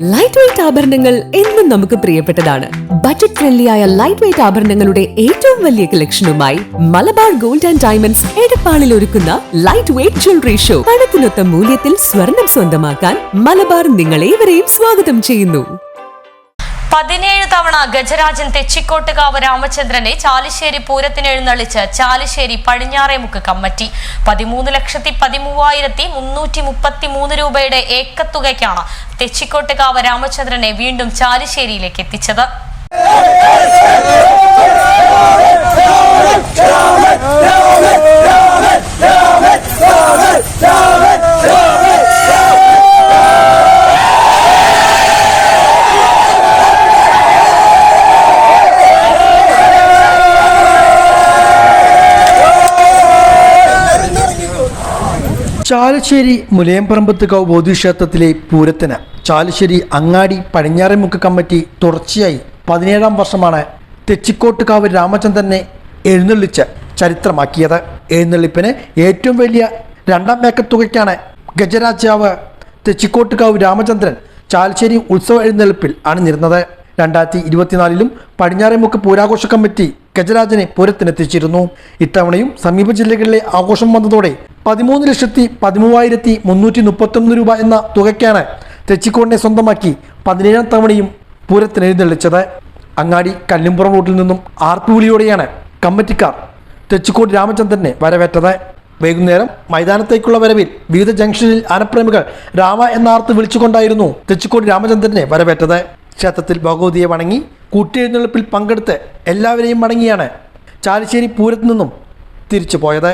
Light weight ആഭരണങ്ങൾ എന്നും നമുക്ക് പ്രിയപ്പെട്ടതാണ്. ബജറ്റ് ഫ്രണ്ട്ലിയായ ലൈറ്റ് വെയിറ്റ് ആഭരണങ്ങളുടെ ഏറ്റവും വലിയ കളക്ഷനുമായി മലബാർ ഗോൾഡ് ആൻഡ് ഡയമണ്ട്സ് എടപ്പാളിൽ ഒരുക്കുന്ന ലൈറ്റ് വെയിറ്റ് ജ്വല്ലറി ഷോ പണത്തിനൊത്ത മൂല്യത്തിൽ സ്വർണം സ്വന്തമാക്കാൻ മലബാർ നിങ്ങളേവരെയും സ്വാഗതം ചെയ്യുന്നു. പതിനേഴ് തവണ ഗജരാജൻ തെച്ചിക്കോട്ടുകാവ് രാമചന്ദ്രനെ ചാലിശ്ശേരി പൂരത്തിന് എഴുന്നള്ളിച്ച് ചാലിശ്ശേരി പടിഞ്ഞാറേമുക്ക് കമ്മറ്റി. പതിമൂന്ന് ലക്ഷത്തി പതിമൂവായിരത്തി മുന്നൂറ്റി മുപ്പത്തി മൂന്ന് രൂപയുടെ ഏക്കത്തുകയ്ക്കാണ് തെച്ചിക്കോട്ടുകാവ് രാമചന്ദ്രനെ വീണ്ടും ചാലിശ്ശേരിയിലേക്ക് എത്തിച്ചത്. ചാലശ്ശേരി മുലയമ്പറമ്പത്തുകാവ് ബോധിക്ഷേത്രത്തിലെ പൂരത്തിന് ചാലശ്ശേരി അങ്ങാടി പടിഞ്ഞാറേമുക്ക് കമ്മിറ്റി തുടർച്ചയായി പതിനേഴാം വർഷമാണ് തെച്ചിക്കോട്ടുകാവ് രാമചന്ദ്രനെ എഴുന്നള്ളിച്ച് ചരിത്രമാക്കിയത്. എഴുന്നള്ളിപ്പിന് ഏറ്റവും വലിയ രണ്ടാം മേക്കത്തുകയ്ക്കാണ് ഗജരാജാവ് തെച്ചിക്കോട്ടുകാവ് രാമചന്ദ്രൻ ചാലശ്ശേരി ഉത്സവ എഴുന്നള്ളിപ്പിൽ അണിഞ്ഞിരുന്നത് രണ്ടായിരത്തി ഇരുപത്തിനാലിലും പടിഞ്ഞാറേമുക്ക് പൂരാഘോഷ കമ്മിറ്റി ഗജരാജനെ പൂരത്തിനെത്തിച്ചിരുന്നു. ഇത്തവണയും സമീപ ജില്ലകളിലെ ആഘോഷം വന്നതോടെ പതിമൂന്ന് ലക്ഷത്തി പതിമൂവായിരത്തി മുന്നൂറ്റി മുപ്പത്തൊന്ന് രൂപ എന്ന തുകയ്ക്കാണ് തെച്ചിക്കോടിനെ സ്വന്തമാക്കി പതിനേഴാം തവണയും പൂരത്തിന് എഴുന്നള്ളിച്ചത്. അങ്ങാടി കല്ലുംപുറം റൂട്ടിൽ നിന്നും ആർപ്പുവിളിയോടെയാണ് കമ്മിറ്റിക്കാർ തെച്ചിക്കോട് രാമചന്ദ്രനെ വരവേറ്റത്. വൈകുന്നേരം മൈതാനത്തേക്കുള്ള വരവിൽ വിവിധ ജംഗ്ഷനിൽ ആനപ്രേമികൾ രാമ എന്ന ആർത്ത് വിളിച്ചുകൊണ്ടായിരുന്നു തെച്ചിക്കോട് രാമചന്ദ്രനെ വരവേറ്റത്. ക്ഷേത്രത്തിൽ ഭഗവതിയെ വണങ്ങി കൂട്ടിയെഴുന്നള്ളിപ്പിൽ പങ്കെടുത്ത് എല്ലാവരെയും വണങ്ങിയാണ് ചാലിശ്ശേരി പൂരത്തു നിന്നും തിരിച്ചു പോയത്